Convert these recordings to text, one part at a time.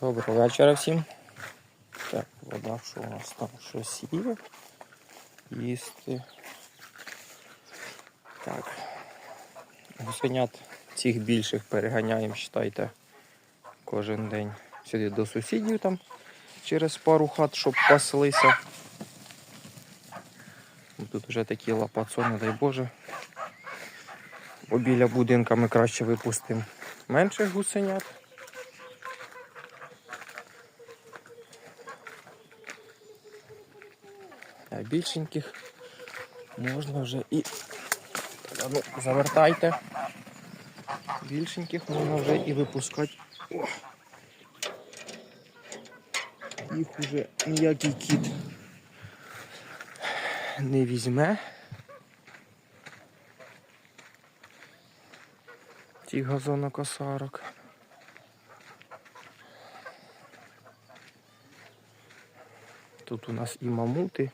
Доброго вечора всім. Так, вода, що у нас там щось є. Їсти. Так. Гусенят цих більших переганяємо, считайте, кожен день. Сюди до сусідів там через пару хат, щоб паслися. Тут вже такі лапацони, дай Боже. Бо біля будинка ми краще випустимо менших гусенят. А більшеньких можна вже і. Ну, завертайте. Більшеньких можна вже і випускати. Їх уже ніякий кіт не візьме. Ті газонокосарок. Тут у нас і мамути,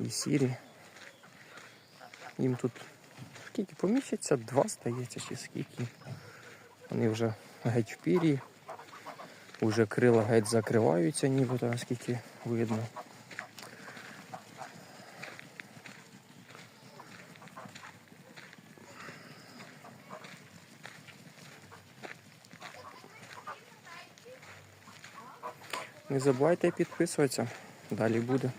і сірі. Їм тут скільки поміщиться? Два здається, чи скільки. Вони вже геть в пірі. Уже крила геть закриваються, нібито наскільки видно. Не забувайте підписуватися. Далі буде.